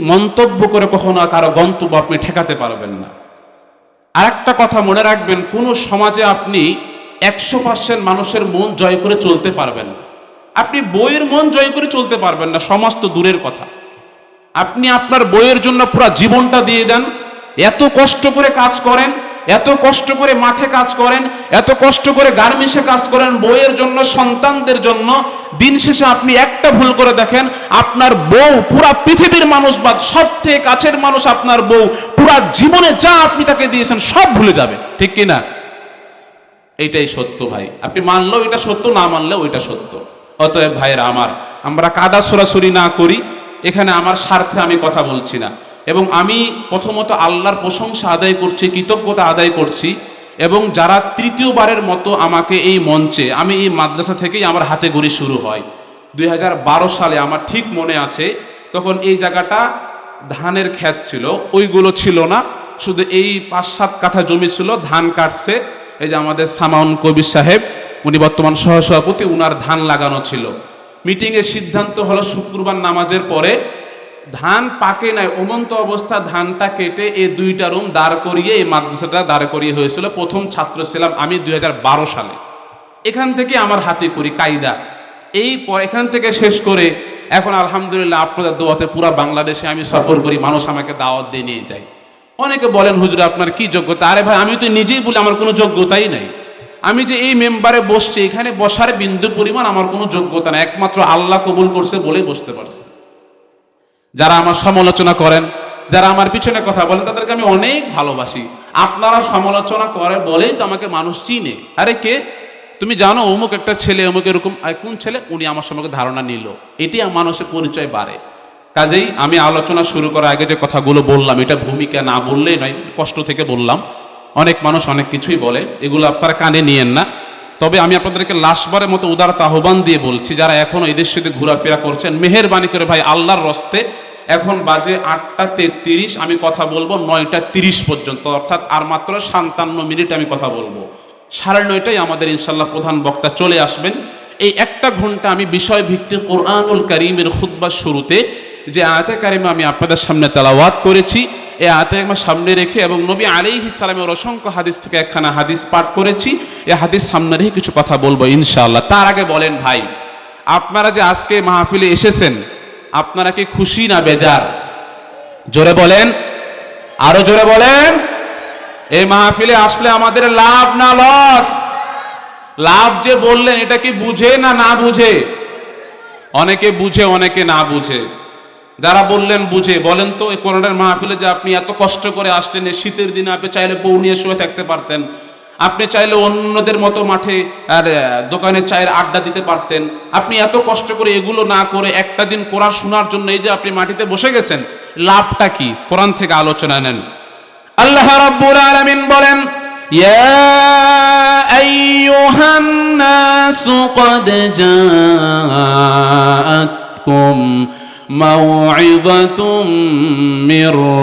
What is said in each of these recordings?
মন্তব্য করে কখনো কারও গন্তব্য আপনি ঠেকাতে পারবেন না। আর একটা কথা মনে রাখবেন, কোন সমাজে আপনি একশো পার্সেন্ট মানুষের মন জয় করে চলতে পারবেন না। আপনি বইয়ের মন জয় করে চলতে পারবেন না, সমস্ত দূরের কথা। আপনি আপনার বইয়ের জন্য পুরো জীবনটা দিয়ে দেন, এত কষ্ট করে কাজ করেন এত কষ্ট করে মাঠে কাজ করেন, এত কষ্ট করে গার্মেন্টসে কাজ করেন বইয়ের জন্য, সন্তানদের জন্য, দিন শেষে আপনি একটা ভুল করে দেখেন, আপনার বউ পুরা পৃথিবীর মানুষ বাদ সব থেকে কাছের মানুষ আপনার বউ, পুরা জীবনে যা আপনি তাকে দিয়েছেন সব ভুলে যাবে, ঠিক কি না? এইটাই সত্য ভাই, আপনি মানলেও এটা সত্য, না মানলেও ওইটা সত্য। অতএব ভাইয়েরা আমার, আমরা কাদা সরাসরি না করি, এখানে আমার স্বার্থে আমি কথা বলছি না। এবং আমি প্রথমত আল্লাহর প্রশংসা আদায় করছি, কৃতজ্ঞতা আদায় করছি এবং যারা তৃতীয়বারের মতো আমাকে এই মঞ্চে, আমি এই মাদ্রাসা থেকেই আমার হাতে গড়ি শুরু হয়। দুই হাজার বারো সালে আমার ঠিক মনে আছে, তখন এই জায়গাটা ধানের ক্ষেত ছিল, ওইগুলো ছিল না, শুধু এই পাঁচ সাত কাঠা জমি ছিল, ধান কাটছে। এই যে আমাদের সামাউন কবির সাহেব, উনি বর্তমান সহসভাপতি, উনার ধান লাগানো ছিল। মিটিংয়ের সিদ্ধান্ত হলো শুক্রবার নামাজের পরে ধান পাকে নাই, অমন্ত অবস্থা, ধানটা কেটে এই দুইটা রুম দাঁড় করিয়ে, এই মাদ্রাসাটা দাঁড় করিয়ে হয়েছিল প্রথম ছাত্র ছিলাম আমি দুই হাজার বারো সালে। এখান থেকে আমার হাতে করি কায়দা। এই এখান থেকে শেষ করে এখন আলহামদুলিল্লাহ আপনাদের দোয়াতে পুরো বাংলাদেশে আমি সফর করি, মানুষ আমাকে দাওয়াত দিয়ে নিয়ে যায়। অনেকে বলেন, হুজুর, আপনার কি যোগ্যতা? আরে ভাই, আমি তো নিজেই বলি, আমার কোনো যোগ্যতাই নাই। আমি যে এই মেম্বারে বসছি, এখানে বসার বিন্দু পরিমাণ আমার কোনো যোগ্যতা নাই। একমাত্র আল্লাহ কবুল করছে বলেই বসতে পারছি। যারা আমার সমালোচনা করেন, যারা আমার পিছনে কথা বলেন, তাদেরকে আমি অনেক ভালোবাসি। আপনারা সমালোচনা করে বলেই তো আমাকে মানুষ চিনে। আরে কে? তুমি জানো অমুক একটা ছেলে, অমুক এরকম কোন ছেলে? উনি আমার সম্পর্কে ধারণা নিল। এটি মানুষের পরিচয় বাড়ে। কাজেই আমি আলোচনা শুরু করার আগে যে কথাগুলো বললাম, এটা ভূমিকা না বললেই নয়, কষ্ট থেকে বললাম। অনেক মানুষ অনেক কিছুই বলে, এগুলো আপনারা কানে নিয়েন না। তবে আমি আপনাদেরকে লাশবারের মতো উদারত আহ্বান দিয়ে বলছি, যারা এখনও এদের সাথে ঘোরাফেরা করছেন, মেহেরবানি করে ভাই, আল্লাহর রস্তে এখন বাজে আটটা তেত্রিশ, আমি কথা বলব নয়টা তিরিশ পর্যন্ত, অর্থাৎ আর মাত্র সাতান্ন মিনিট আমি কথা বলব। সাড়ে নয়টায় আমাদের ইনশাল্লাহ প্রধান বক্তা চলে আসবেন। এই একটা ঘণ্টা আমি বিষয় ভিত্তিক কোরআনুল করিমের খুদ্বার শুরুতে যে আয়াতে কারিমা আমি আপনাদের সামনে তেলাওয়াত করেছি, এই আয়াতে আমার সামনে রেখে এবং নবী আলী ইসলামের অসংখ্য হাদিস থেকে একখানা হাদিস পাঠ করেছি, এই হাদিস সামনে রেখে কিছু কথা বলব ইনশাআল্লাহ। তার আগে বলেন ভাই, আপনারা যে আজকে মাহফিলে এসেছেন আপনারা কি খুশি না বেজার? জোরে বলেন। আরও জোরে বলেন। এই মাহফিলে আসলে আমাদের লাভ না লস? লাভ যে বললেন, এটা কি বুঝে না না বুঝে? অনেকে বুঝে, অনেকে না বুঝে। যারা বললেন বুঝে, বলেন তো, এই করোনার মাহফিলে যে আপনি এত কষ্ট করে আসছেন শীতের দিনে আপনি চাইলে বউ নিয়ে শুয়ে থাকতে পারতেন। আপনি চাইলে অন্যদের মতো মাঠে আর দোকানে চায়ের আড্ডা দিতে পারতেন। আপনি এত কষ্ট করে এগুলো না করে একটা দিন কোরআন শোনার জন্য এই যে আপনি মাটিতে বসে গেছেন, লাভটা কি? কোরআন থেকে আলোচনা নেন। আল্লাহ রাব্বুল আলামিন বলেন, ইয়া আইয়ুহান নাসু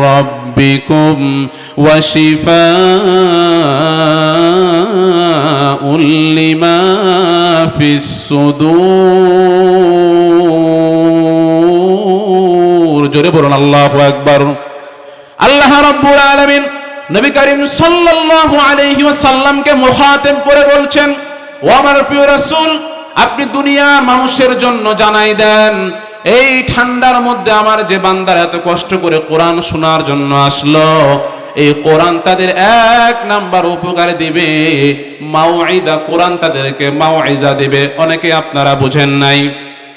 রাব্বিকুম ওয়া শিফাউল লিমা ফিস সুদূর জোরে বলুন, আল্লাহু আকবার। আল্লাহ রাব্বুল আলামিন নবী করিম সাল্লাল্লাহু আলাইহি ওয়াসাল্লামকে মুখাতেব করে বলছেন, ও আমার প্রিয় রাসূল, আপনি দুনিয়ার মানুষের জন্য জানাই দেন এই ঠান্ডার মধ্যে আমার যে বান্দার এত কষ্ট করে কোরআন শোনার জন্য আসলো, এই কোরআন তাদের এক নাম্বার উপকার দিবে মাওয়াইদা কোরআন তাদেরকে মাওয়াইজা দিবে। অনেকে আপনারা বুঝেন নাই।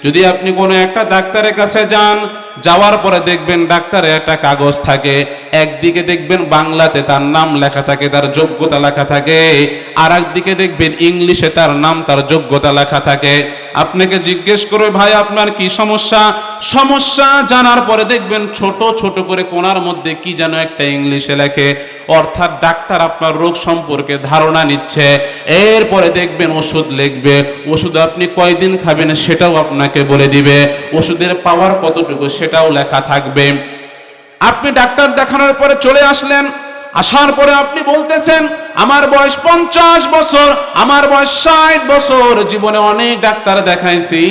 যদি আপনি কোনো একটা ডাক্তারের কাছে যান যাওয়ার পরে দেখবেন ডাক্তারে একটা কাগজ থাকে, একদিকে দেখবেন বাংলাতে তার নাম লেখা থাকে, তার যোগ্যতা লেখা থাকে আর একদিকে দেখবেন ইংলিশে তার নাম, তার যোগ্যতা লেখা থাকে। আপনাকে জিজ্ঞেস করে ভাই, আপনার কি সমস্যা? সমস্যা জানার পরে দেখবেন ছোট ছোট করে কোনার মধ্যে কি যেন একটা ইংলিশে লেখে। অর্থাৎ ডাক্তার আপনার রোগ সম্পর্কে ধারণা নিচ্ছে। এরপরে দেখবেন ওষুধ লিখবে। ওষুধ আপনি কয়দিন খাবেন সেটাও আপনাকে বলে দিবে। ওষুধের পাওয়ার কতটুকু সেটাও লেখা থাকবে। আপনি ডাক্তার দেখানোর পরে চলে আসলেন। আসার পরে আপনি বলতেছেন, আমার বয়স পঞ্চাশ বছর, আমার বয়স ষাট বছর, জীবনে অনেক ডাক্তার দেখাইছি।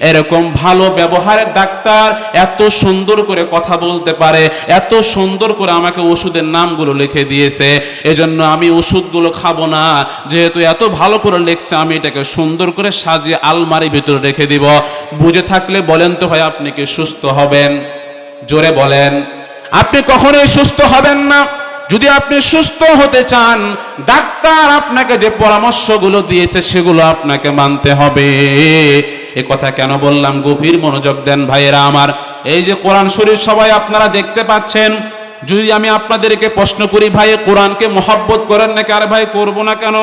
এরকম ভালো ব্যবহারের ডাক্তার এত সুন্দর করে কথা বলতে পারে, এত সুন্দর করে আমাকে ওষুধের নামগুলো লিখে দিয়েছে। এজন্য আমি ওষুধগুলো খাব না। যেহেতু এত ভালো করে লিখছে, আমি এটাকে সুন্দর করে সাজিয়ে আলমারির ভিতরে রেখে দিব। বুঝে থাকলে বলেন তো ভাই, আপনি কি সুস্থ হবেন? জোরে বলেন। আপনি কখনোই সুস্থ হবেন না। যদি আপনি সুস্থ হতে চান, ডাক্তার আপনাকে যে পরামর্শগুলো দিয়েছে, সেগুলো আপনাকে মানতে হবে। এ কথা কেন বললাম? গভীর মনোযোগ দেন ভাইয়েরা আমার। এই যে কোরআন শরীফ সবাই আপনারা দেখতে পাচ্ছেন। যদি আমি আপনাদেরকে প্রশ্ন করি, ভাই, কোরআনকে মহাব্বত করেন নাকি? আরে ভাই, করব না কেন?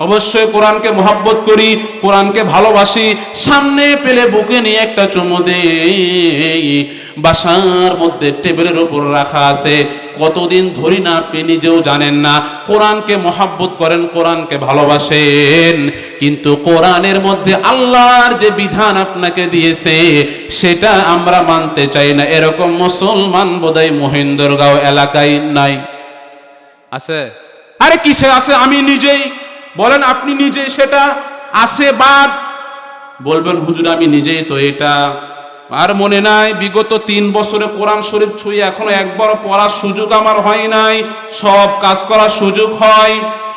অবশ্যই কোরআনকে মহাব্বত করি কোরআনকে ভালোবাসি সামনে পেলে বুকে নিয়ে একটা চুমু দেই। বাসার মধ্যে টেবিলের উপর রাখা আছে। কতদিন ধরি না আপনি নিজেও জানেন না কোরআনকে মহাব্বত করেন কোরআনকে ভালোবাসেন। কিন্তু কোরআনের মধ্যে আল্লাহর যে বিধান আপনাকে দিয়েছে সেটা আমরা মানতে চাই না। এরকম মুসলমান বোধহয় মহেন্দ্রগাঁও এলাকায় নাই। আছে? আরে কিসে আছে? আমি নিজেই বলেন, আপনি নিজেই সেটা আছে বাদ বলবেন, হুজুর, আমি নিজেই তো এটা। আর মনে নাই, বিগত তিন বছরে কোরআন শরীফ ছুঁয়ে এখনও একবার পড়ার সুযোগ আমার হয় নাই, সব কাজ করার সুযোগ হয়।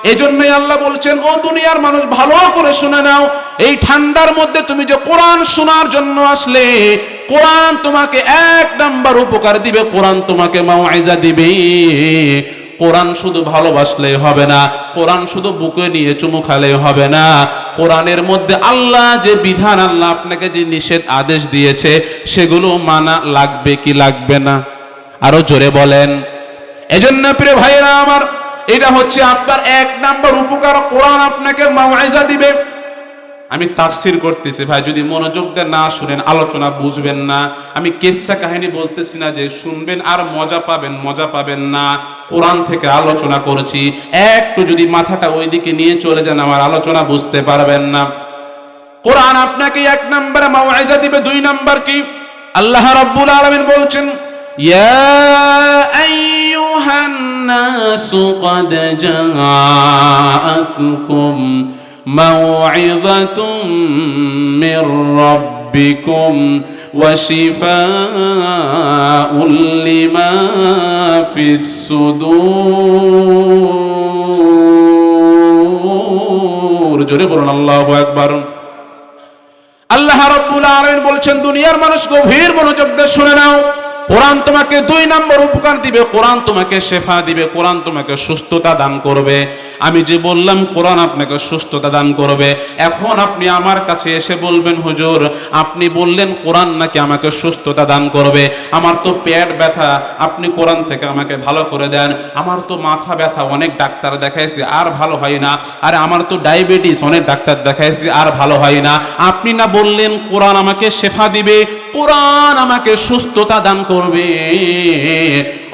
এই জন্যই আল্লাহ বলছেন, ও দুনিয়ার মানুষ, ভালো করে শুনে নাও, এই ঠান্ডার মধ্যে তুমি যে কোরআন শোনার জন্য আসলে, কোরআন তোমাকে এক নাম্বার উপকার দিবে, কোরআন তোমাকে মাওয়াইজা দিবে। কোরআন শুধু ভালোবাসলে হবে না, কোরআন শুধু বুকে নিয়ে চুমু খালে হবে না। কোরআনের মধ্যে আল্লাহ যে বিধান, আল্লাহ আপনাকে যে নিষেধ আদেশ দিয়েছে, সেগুলো মানা লাগবে কি লাগবে না? আরও জোরে বলেন। এজন্য প্রিয় ভাইয়েরা আমার, এটা হচ্ছে আপনার এক নাম্বার উপকার, কোরআন আপনাকে মাওয়াইজা দিবে। আমি তাফসির করতেছি ভাই যদি মনোযোগ দিয়ে না শুনেন আলোচনা বুঝবেন না আমি কেসা কাহিনী বলতেছি না যে শুনবেন আর মজা পাবেন মজা পাবেন না কোরআন থেকে আলোচনা করেছি একটু যদি মাথাটা ওইদিকে নিয়ে চলে যান আমার আলোচনা বুঝতে পারবেন না কোরআন আপনাকে এক নম্বরে মাওয়াইজা দিবে দুই নাম্বার কি আল্লাহ রাব্বুল আলামিন বলছেন ইয়া আইয়ুহান নাসু قد جاءتكم موعظة من ربكم وشفاء لما في الصدور জোরে বলুন আল্লাহু আকবার আল্লাহ রাব্বুল আলামিন বলছেন দুনিয়ার মানুষ গভীর মনোযোগ দিয়ে শুনে নাও কোরআন তোমাকে দুই নম্বর উপকার দিবে কোরআন তোমাকে শেফা দিবে কোরআন তোমাকে সুস্থতা দান করবে আমি যে বললাম, কোরআন আপনাকে সুস্থতা দান করবে। এখন আপনি আমার কাছে এসে বলবেন, হুজুর, আপনি বললেন কোরআন নাকি আমাকে সুস্থতা দান করবে? আমার তো পেট ব্যথা, আপনি কোরআন থেকে আমাকে ভালো করে দেন। আমার তো মাথা ব্যথা, অনেক ডাক্তার দেখাইছি, আর ভালো হয় না। আরে, আমার তো ডায়াবেটিস, অনেক ডাক্তার দেখাইছি, আর ভালো হয় না। আপনি না বললেন, কোরআন আমাকে শেফা দিবে, কোরআন আমাকে সুস্থতা দান করবে।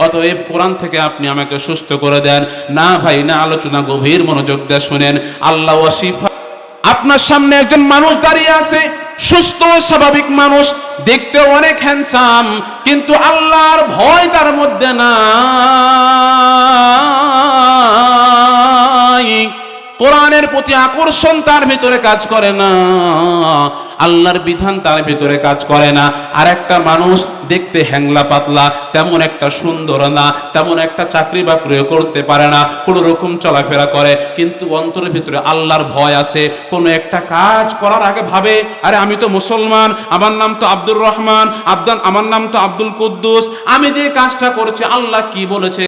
অতএব কোরআন থেকে আপনি আমাকে সুস্থ করে দেন। না ভাই, না আলোচনা, গভীর মনোযোগ দিয়ে শুনেন। আল্লাহ ওয়াসিফা আপনার সামনে একজন মানুষ দাঁড়িয়ে আছে, সুস্থ স্বাভাবিক মানুষ দেখতে অনেক হ্যান্ডসাম কিন্তু আল্লাহর ভয় তার মধ্যে নাই। কোরআনের প্রতি আকর্ষণ তার ভিতরে কাজ করে না। আল্লাহর বিধান তার ভিতরে কাজ করে না। আর একটা মানুষ দেখতে হ্যাংলা পাতলা, তেমন একটা সুন্দর না, তেমন একটা চাকরি বাকরিও করতে পারে না, কোনো রকম চলাফেরা করে, কিন্তু অন্তরের ভিতরে আল্লাহর ভয় আছে। কোনো একটা কাজ করার আগে ভাবে, আরে আমি তো মুসলমান, আমার নাম তো আব্দুর রহমান, আব্দান, আমার নাম তো আব্দুল কুদ্দুস, আমি যে কাজটা করেছি, আল্লাহ কি বলেছে?